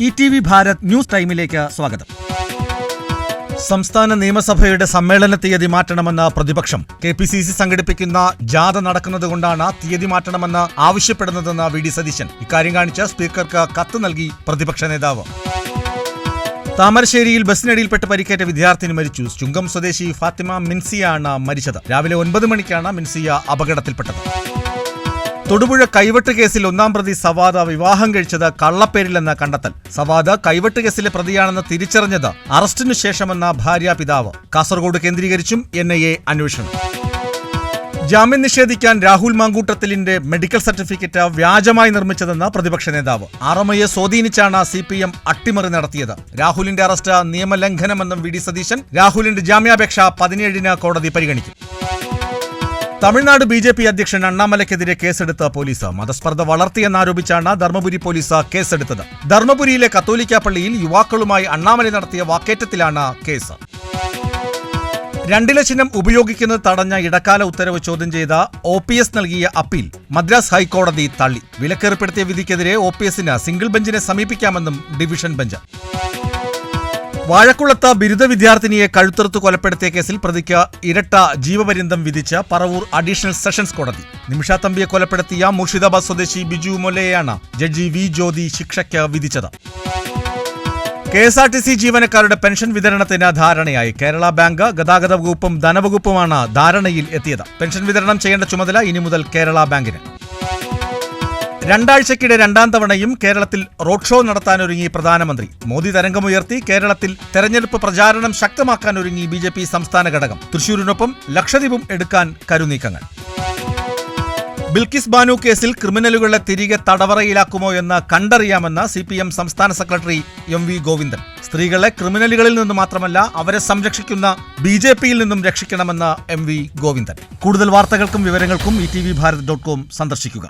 E T V Bharat news ടൈമിലേക്ക് സ്വാഗതം. സംസ്ഥാന നിയമസഭയുടെ സമ്മേളന തീയതി മാറ്റണമെന്ന പ്രതിപക്ഷം കെ പി സി സി സംഘടിപ്പിക്കുന്ന ജാഥ നടക്കുന്നതുകൊണ്ടാണ് തീയതി മാറ്റണമെന്ന് ആവശ്യപ്പെടുന്നതെന്ന് വി ഡി സതീശൻ. ഇക്കാര്യം കാണിച്ച് സ്പീക്കർക്ക് കത്ത് നൽകി പ്രതിപക്ഷ നേതാവ്. താമരശ്ശേരിയിൽ ബസ്സിനടിയിൽപ്പെട്ട് പരിക്കേറ്റ വിദ്യാർത്ഥിനി മരിച്ചു. ചുങ്കം സ്വദേശി ഫാത്തിമ മിൻസിയാണ് മരിച്ചത്. രാവിലെ ഒൻപത് മണിക്കാണ് മിൻസിയ അപകടത്തിൽപ്പെട്ടത്. തൊടുപുഴ കൈവെട്ട് കേസിൽ ഒന്നാം പ്രതി സവാദ വിവാഹം കഴിച്ചത് കള്ളപ്പേരിലെന്ന കണ്ടെത്തൽ. സവാദ കൈവെട്ട് കേസിലെ പ്രതിയാണെന്ന് തിരിച്ചറിഞ്ഞത് അറസ്റ്റിനു ശേഷമെന്ന ഭാര്യ പിതാവ്. കാസർഗോഡ് കേന്ദ്രീകരിച്ചും എൻ ഐ എ അന്വേഷണം. ജാമ്യം നിഷേധിക്കാൻ രാഹുൽ മാങ്കൂട്ടത്തിലിന്റെ മെഡിക്കൽ സർട്ടിഫിക്കറ്റ് വ്യാജമായി നിർമ്മിച്ചതെന്ന് പ്രതിപക്ഷ നേതാവ്. ആറമയെ സ്വാധീനിച്ചാണ് സി പി എം അട്ടിമറി നടത്തിയത്. രാഹുലിന്റെ അറസ്റ്റ് നിയമലംഘനമെന്നും വി ഡി സതീശൻ രാഹുലിന്റെ ജാമ്യാപേക്ഷ പതിനേഴിന് കോടതി പരിഗണിക്കും. തമിഴ്നാട് ബി ജെ പി അധ്യക്ഷൻ അണ്ണാമലയ്ക്കെതിരെ കേസെടുത്ത പോലീസ് മതസ്പർദ്ധ വളർത്തിയെന്നാരോപിച്ചാണ് ധർമ്മപുരി പോലീസ് കേസെടുത്തത്. ധർമ്മപുരിയിലെ കത്തോലിക്ക പള്ളിയിൽ യുവാക്കളുമായി അണ്ണാമല നടത്തിയ വാക്കേറ്റത്തിലാണ് കേസ്. രണ്ടില ചിഹ്നം ഉപയോഗിക്കുന്നത് തടഞ്ഞ ഇടക്കാല ഉത്തരവ് ചോദ്യം ചെയ്ത ഒ പി എസ് നൽകിയ അപ്പീൽ മദ്രാസ് ഹൈക്കോടതി തള്ളി. വിലക്കേർപ്പെടുത്തിയ വിധിക്കെതിരെ ഒ പി എസിന് സിംഗിൾ ബെഞ്ചിനെ സമീപിക്കാമെന്നും ഡിവിഷൻ ബെഞ്ച്. വാഴക്കുളത്ത് ബിരുദ വിദ്യാർത്ഥിനിയെ കഴുത്തറുത്ത് കൊലപ്പെടുത്തിയ കേസിൽ പ്രതിക്ക് ഇരട്ട ജീവപര്യന്തം വിധിച്ച പറവൂർ അഡീഷണൽ സെഷൻസ് കോടതി. നിമിഷ തമ്പിയെ കൊലപ്പെടുത്തിയ മുർഷിദാബാദ് സ്വദേശി ബിജു മൊല്ലയെയാണ് ജഡ്ജി വി ജ്യോതി ശിക്ഷയ്ക്ക് വിധിച്ചത്. K S R T C ജീവനക്കാരുടെ പെൻഷൻ വിതരണത്തിന് ധാരണയായി. കേരള ബാങ്ക് ഗതാഗത വകുപ്പും ധനവകുപ്പുമാണ് ധാരണയിൽ എത്തിയത്. പെൻഷൻ വിതരണം ചെയ്യേണ്ട ചുമതല ഇനി മുതൽ കേരള ബാങ്കിന്. രണ്ടാഴ്ചക്കിടെ രണ്ടാം തവണയും കേരളത്തിൽ റോഡ് ഷോ നടത്താനൊരുങ്ങി പ്രധാനമന്ത്രി. മോദി തരംഗമുയർത്തി കേരളത്തിൽ തെരഞ്ഞെടുപ്പ് പ്രചാരണം ശക്തമാക്കാനൊരുങ്ങി ബി ജെ പി സംസ്ഥാന ഘടകം. തൃശൂരിനൊപ്പം ലക്ഷദ്വീപും എടുക്കാൻ കരുനീക്കങ്ങൾ. ബിൽക്കിസ് ബാനു കേസിൽ ക്രിമിനലുകളെ തിരികെ തടവറയിലാക്കുമോ എന്ന് കണ്ടറിയാമെന്ന് സി പി എം സംസ്ഥാന സെക്രട്ടറി എം വി ഗോവിന്ദൻ. സ്ത്രീകളെ ക്രിമിനലുകളിൽ നിന്ന് മാത്രമല്ല അവരെ സംരക്ഷിക്കുന്ന ബി ജെ പിയിൽ നിന്നും രക്ഷിക്കണമെന്ന് എം വി ഗോവിന്ദൻ. കൂടുതൽ വാർത്തകൾക്കും വിവരങ്ങൾക്കും E T V Bharat dot com സന്ദർശിക്കുക.